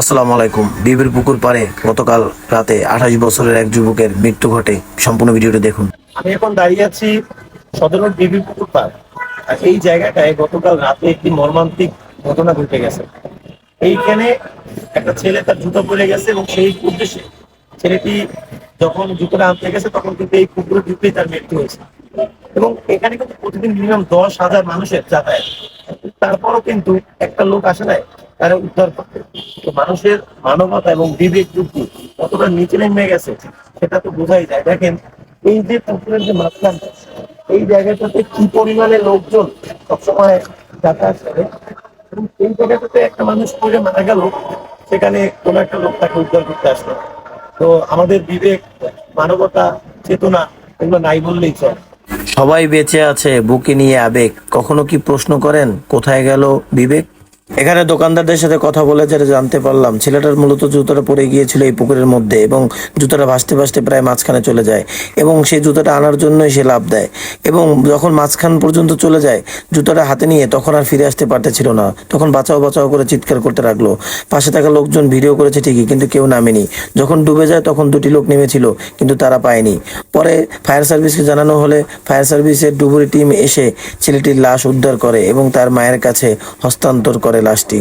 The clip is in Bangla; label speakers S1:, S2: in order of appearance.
S1: আসসালামু আলাইকুম। বিবির পুকুর পাড়ে গতকাল রাতে আঠাশ বছরের এক যুবকের মৃত্যু ঘটে। সম্পূর্ণ ভিডিওটি দেখুন।
S2: আমি এখন দাঁড়িয়ে আছি সদর রোড বিবি পুকুর পাড়। আর এই জায়গাটায় গতকাল রাতে একটি মর্মান্তিক ঘটনা ঘটে গেছে। এইখানে একটা ছেলে তার জুতো পড়ে গেছে এবং সেই উদ্দেশ্যে ছেলেটি যখন জুতোটা আনতে গেছে, তখন কিন্তু এই পুকুরে ঢুকতেই তার মৃত্যু হয়েছে। এবং এখানে কিন্তু প্রতিদিন মিনিমাম দশ হাজার মানুষের যাতায়াত। তারপরও কিন্তু একটা লোক আসে নাই তারা উদ্ধার করতে। তো মানুষের মানবতা এবং বিবেক যুক্তি কতটা নিচে নেমে গেছে, সেটা তো বোঝাই যায়। দেখেন, এই যে পুকুরের যে মাঝখান, এই জায়গাটাতে কি পরিমাণে লোকজন সবসময় যাতায়াত করে? এবং এই জায়গাটাতে একটা মানুষ পড়ে মারা গেল, সেখানে কোনো একটা লোক তাকে উদ্ধার করতে আসলো। তো আমাদের বিবেক, মানবতা, চেতনা এগুলো নাই বললেই চলে।
S1: সবাই বেঁচে আছে, বুকে নিয়ে আবেগ। কখনো কি প্রশ্ন করেন, কোথায় গেল বিবেক? এখানে দোকানদারদের সাথে কথা বলে যেটা জানতে পারলাম, ছেলেটার মূলত জুতোটা পড়ে গিয়েছিল এই পুকুরের মধ্যে এবং জুতোটা ভাসতে ভাসতে প্রায় মাঝখানে চলে যায় এবং সেই জুতোটা আনার জন্যই সে লাভ দেয় এবং যখন মাঝখান পর্যন্ত চলে যায়, জুতোটা হাতে নিয়ে তখন আর ফিরে আসতে পারতেছিল না। তখন বাঁচাও বাঁচাও করে চিৎকার করতে লাগল। পাশে থাকা লোকজন ভিডিও করেছে ঠিকই, কিন্তু কেউ নামেনি। যখন ডুবে যায় তখন দুটি লোক নেমেছিল, কিন্তু তারা পায়নি। পরে ফায়ার সার্ভিসকে জানানো হলে ফায়ার সার্ভিসের ডুবুরি টিম এসে ছেলেটির লাশ উদ্ধার করে এবং তার মায়ের কাছে হস্তান্তর করে। লাশটি